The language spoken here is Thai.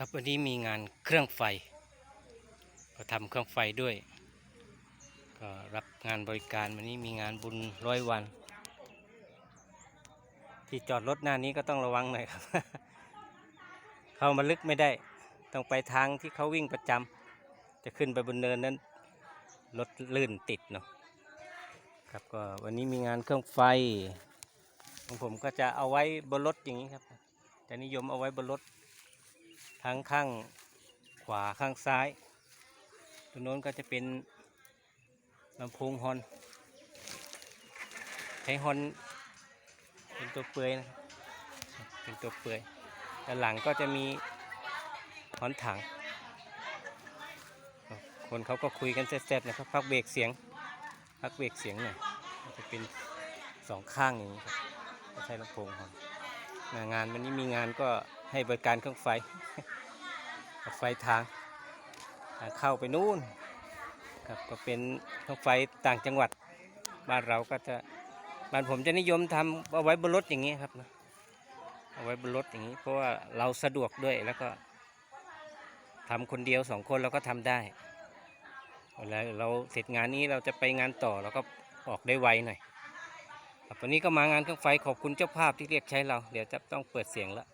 ครับวันนี้มีงานเครื่องไฟก็ทำเครื่องไฟด้วย ก็รับงานบริการวันนี้มีงานบุญร้อยวัน ที่จอดรถหน้านี้ก็ต้องระวังหน่อยครับ เข้ามาลึกไม่ได้ ต้องไปทางที่เขาวิ่งประจำจะขึ้นไปบนเนินนั้นรถลื่นติดเนาะครับก็วันนี้มีงานเครื่องไฟของผมก็จะเอาไว้บนรถอย่างนี้ครับจะนิยมเอาไว้บนรถ ทั้งข้างขวาข้างซ้ายตรงโน้นก็จะเป็นลำโพงฮอนใช้ฮอนเป็นตัวเปลือยนะเป็นตัวเปลือยด้านหลังก็จะมีฮอนถัง คนเขาก็คุยกันเสร็จๆนะครับพักเบรกเสียงพักเบรกเสียงหน่อยจะเป็นสองข้างอย่างนี้ครับใช่ลำโพงฮอนงานวันนี้มีงานก็ให้บริการเครื่องไฟ ไฟทางทางเข้าไปนู่นครับก็เป็นรถไฟต่างจังหวัด บ้านเราก็จะบ้านผมจะนิยมทำเอาไว้บนรถอย่างนี้ครับนะเอาไว้บนรถอย่างนี้ เพราะว่าเราสะดวกด้วยแล้วก็ทำคนเดียวสองคนเราก็ทำได้เวลาเราเสร็จงานนี้เราจะไปงานต่อเราก็ออกได้ไวหน่อยครับวันนี้ก็มางานเครื่องไฟขอบคุณเจ้าภาพที่เรียกใช้เรา เดี๋ยวจะต้องเปิดเสียงแล้ว